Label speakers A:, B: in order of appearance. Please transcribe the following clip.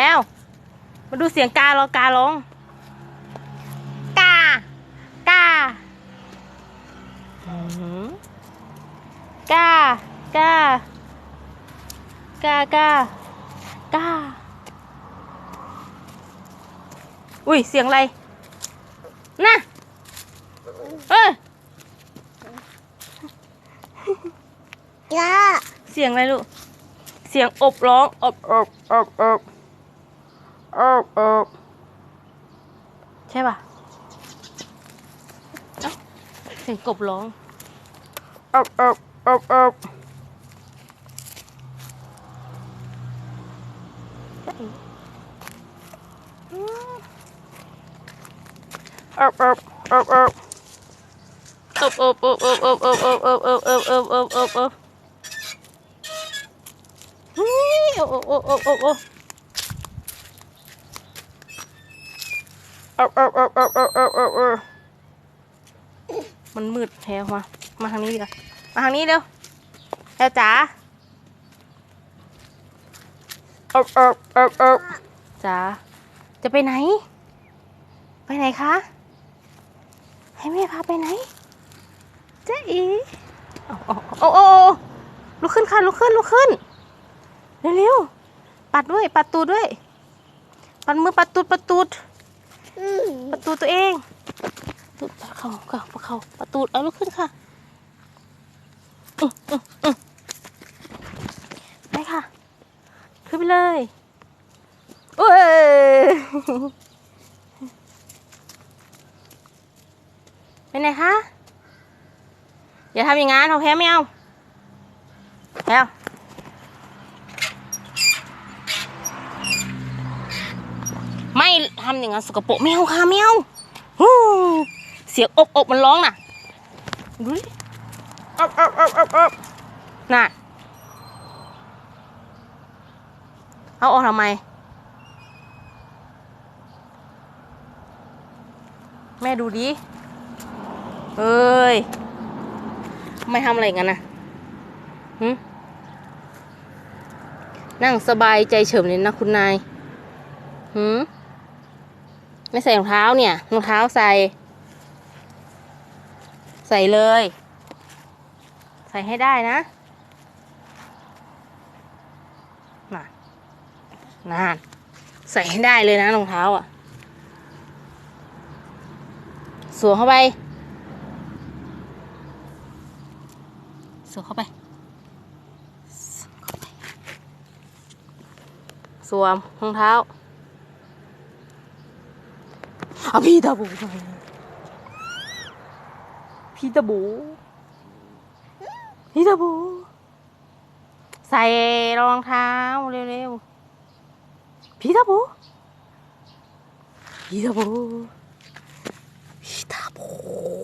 A: แล้วมาดูเสียงการอการร้อง กา กาอื้อหือกา กา กา กา กา อุ้ย เสียงอะไร น่ะ เอ้ย
B: จ้า
A: เสียงอะไรลูก เสียงอบร้อง อบอบอบอบ อบอบใช่ป่ะเอ้าเสียงกบร้องอบอบอบอบอบอบ เออ้โอ้โอ้โอ้โอ้เอาเอาเอาเอาเอาเอาเอาเอามันมืดแถวมามาทางนี้ดีกว่ามาทางนี้เร็วแถวจ๋าเอาเอาเอาเอาจ๋าจะไปไหน ไปไหนคะ ให้แม่พาไปไหนเจ๊อีเอาเอาเอาเอลุกขึ้นค่ะลุกขึ้นลุกขึ้นเร็วๆปัดด้วย ปัดตูดด้วย ปัดมือปัดตูดปัดตูด ปัดตูตัวเองตูดปัดเขาเข่าปัดเขาปัดตูเอาลุกขึ้นค่ะอืออืออือไปค่ะ ขึ้นไปเลยโอ้ยไปไหนคะ อย่าทำอย่างงั้นเราแพ้ไม่เอาแพ้ ไม่ทำอย่างนั้นสกปรกแมวค่ะแมวฮู้เสียงอบอบมันร้องน่ะดูดิอบอบอบอบอบน่ะ เอาออกทำไม แม่ดูดิ เอ้ย ไม่ทำอะไรกันนะหึนั่งสบายใจเฉิมเลยนะคุณนายหืม ไม่ใส่รองเท้าเนี่ยรองเท้าใส่ ใส่เลย ใส่ให้ได้นะน่ะนานใส่ให้ได้เลยนะรองเท้าอะ สวมเข้าไป สวมเข้าไป สวมรองเท้า 다 뭐, 비다 뭐? 보구나. 비다 뭐? 보. 비다 보. ใส่รองเท้าเร็วๆ비다 보. 비다 보. 비다 보.